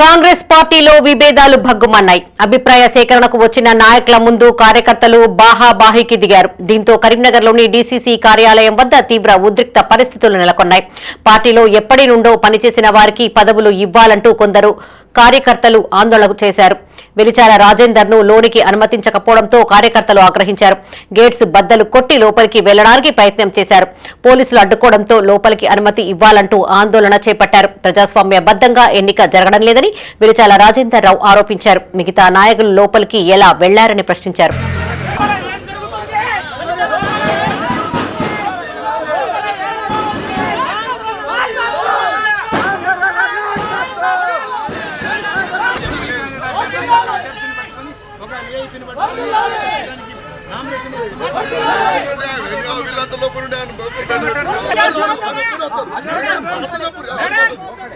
కాంగ్రెస్ పార్టీలో విభేదాలు భగ్గుమన్నాయి. అభిప్రాయ సేకరణకు వచ్చిన నాయకుల ముందు కార్యకర్తలు బాహాబాహికి దిగారు. దీంతో కరీంనగర్లోని డీసీసీ కార్యాలయం వద్ద తీవ్ర ఉద్రిక్త పరిస్థితులు నెలకొన్నాయి. పార్టీలో ఎప్పటి నుండో పనిచేసిన వారికి పదవులు ఇవ్వాలంటూ కొందరు కార్యకర్తలు ఆందోళన చేశారు. వెలిచాల రాజేందర్ను లోనికి అనుమతించకపోవడంతో కార్యకర్తలు ఆగ్రహించారు. గేట్స్ బద్దలు కొట్టి లోపలికి వెళ్ళడానికి ప్రయత్నం చేశారు. పోలీసులు అడ్డుకోవడంతో లోపలికి అనుమతి ఇవ్వాలంటూ ఆందోళన చేపట్టారు. ప్రజాస్వామ్యబద్దంగా ఎన్నిక జరగడం లేదని వెలిచాల రాజేందర్ రావు ఆరోపించారు. మిగతా నాయకులు లోపలికి ఎలా వెళ్ళారని ప్రశ్నించారు. లోపల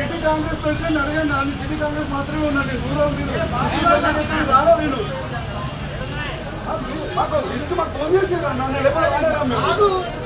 సిటీ కాంగ్రెస్ ప్రెసిడెంట్ అడగండి అన్ని సిటీ కాంగ్రెస్ మాత్రమే ఉండండి దూరం మీరు నేను మాకు లిస్ట్ మాకు ఫోన్ చేసారు నన్ను ఎప్పుడు రాలేదా